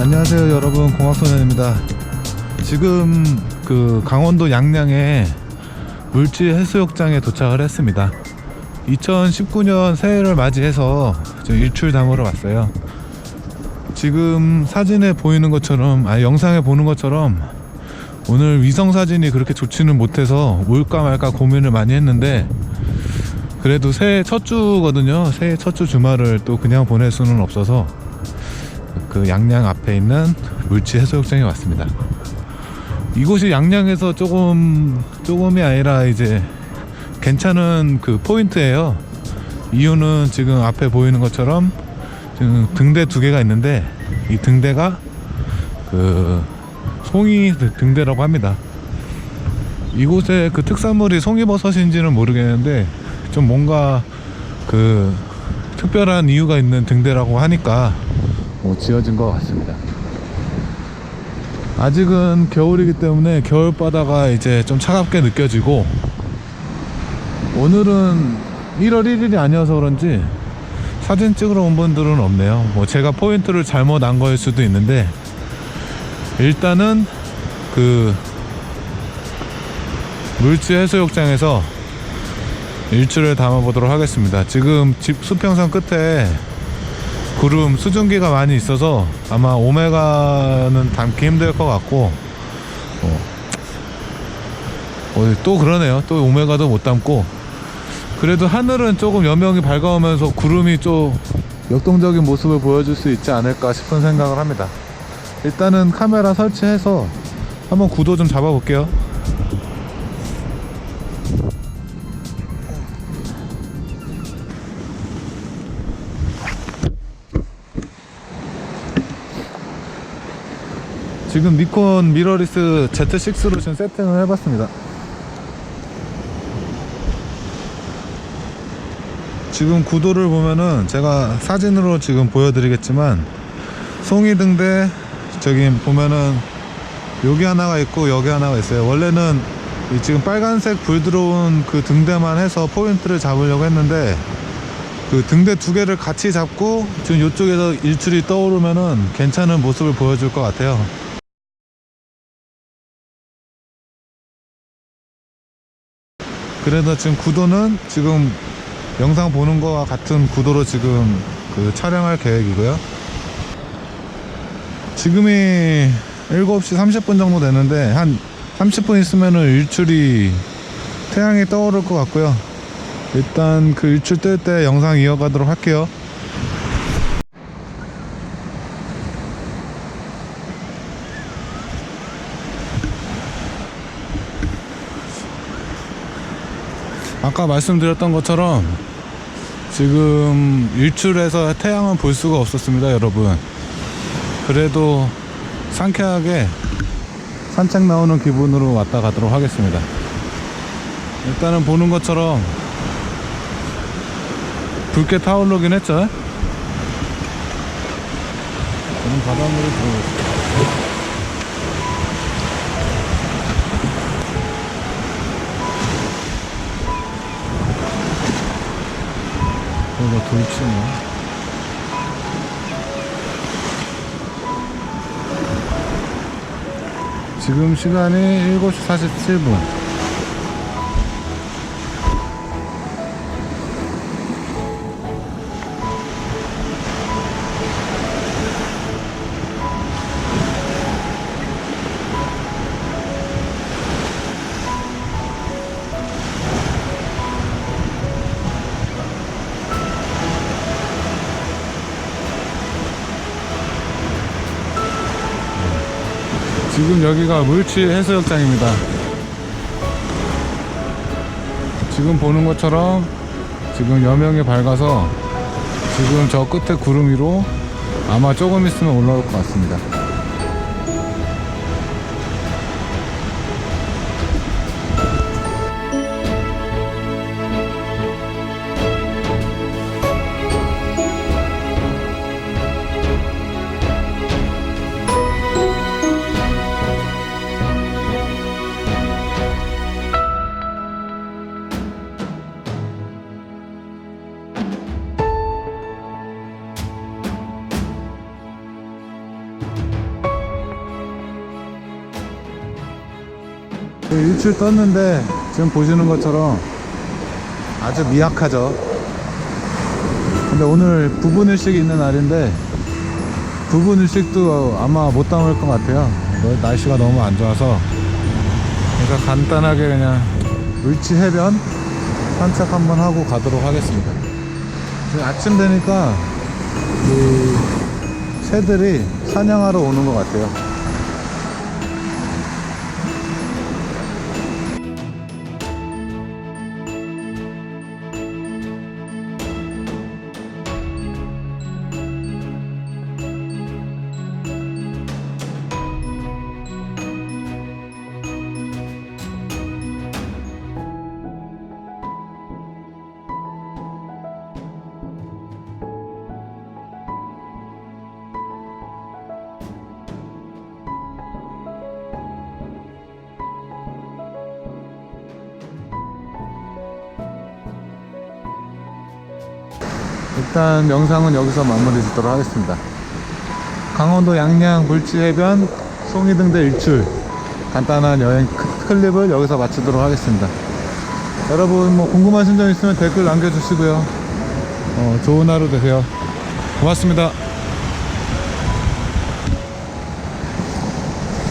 안녕하세요 여러분. 공학소년입니다. 지금 그 강원도 양양에 물지 해수욕장에 도착을 했습니다. 2019년 새해를 맞이해서 저 일출 담으러 왔어요. 지금 사진에 보이는 것처럼 아 영상에 보는 것처럼 오늘 위성 사진이 그렇게 좋지는 못해서 올까 말까 고민을 많이 했는데 그래도 새해 첫 주거든요. 새해 첫 주 주말을 또 그냥 보낼 수는 없어서 그 양양 앞에 있는 물치 해수욕장에 왔습니다. 이곳이 양양에서 조금 조금이 아니라 이제 괜찮은 그 포인트예요. 이유는 지금 앞에 보이는 것처럼 지금 등대 두 개가 있는데 이 등대가 그 송이 등대라고 합니다. 이곳에 그 특산물이 송이버섯인지는 모르겠는데 좀 뭔가 그 특별한 이유가 있는 등대라고 하니까 뭐 지어진 것 같습니다. 아직은 겨울이기 때문에 겨울 바다가 이제 좀 차갑게 느껴지고 오늘은 1월 1일이 아니어서 그런지 사진 찍으러 온 분들은 없네요. 뭐 제가 포인트를 잘못 안 거일 수도 있는데 일단은 그 물치 해수욕장에서 일출을 담아보도록 하겠습니다. 지금 집 수평선 끝에 구름 수증기가 많이 있어서 아마 오메가는 담기 힘들 것 같고 어, 어, 또 그러네요. 또 오메가도 못 담고. 그래도 하늘은 조금 여명이 밝아오면서 구름이 좀 역동적인 모습을 보여줄 수 있지 않을까 싶은 생각을 합니다. 일단은 카메라 설치해서 한번 구도 좀 잡아 볼게요 지금 니콘 미러리스 Z6로 지금 세팅을 해봤습니다. 지금 구도를 보면은 제가 사진으로 지금 보여드리겠지만 송이 등 대 저기 보면은 여기 하나가 있고 여기 하나가 있어요. 원래는 이 지금 빨간색 불 들어온 그 등대만 해서 포인트를 잡으려고 했는데 그 등대 두 개를 같이 잡고 지금 이쪽에서 일출이 떠오르면은 괜찮은 모습을 보여줄 것 같아요. 그래서 지금 구도는 지금 영상 보는 거와 같은 구도로 지금 그 촬영할 계획이고요. 지금이 7시 30분 정도 되는데 한 30분 있으면은 일출이 태양이 떠오를 것 같고요. 일단 그 일출 뜰 때 영상 이어가도록 할게요. 아까 말씀드렸던 것처럼 지금 일출해서 태양은 볼 수가 없었습니다, 여러분. 그래도 상쾌하게 산책 나오는 기분으로 왔다 가도록 하겠습니다. 일단은 보는 것처럼 붉게 타오르긴 했죠. 저는 바닷물이 있어요. 지금 시간이 7시 47분. 지금 여기가 물치 해수욕장입니다. 지금 보는 것처럼 지금 여명이 밝아서 지금 저 끝에 구름 위로 아마 조금 있으면 올라올 것 같습니다. 일출 떴는데 지금 보시는 것처럼 아주 미약하죠. 근데 오늘 부분일식이 있는 날인데 부분일식도 아마 못 담을 것 같아요. 너- 날씨가 너무 안 좋아서 그러니까 간단하게 그냥 물치 해변 산책 한번 하고 가도록 하겠습니다. 아침 되니까 이 새들이 사냥하러 오는 것 같아요. 일단 영상은 여기서 마무리 짓도록 하겠습니다. 강원도 양양 물지해변 송이등대 일출 간단한 여행 크- 클립을 여기서 마치도록 하겠습니다. 여러분 뭐 궁금하신 점 있으면 댓글 남겨주시고요. 어, 좋은 하루 되세요. 고맙습니다.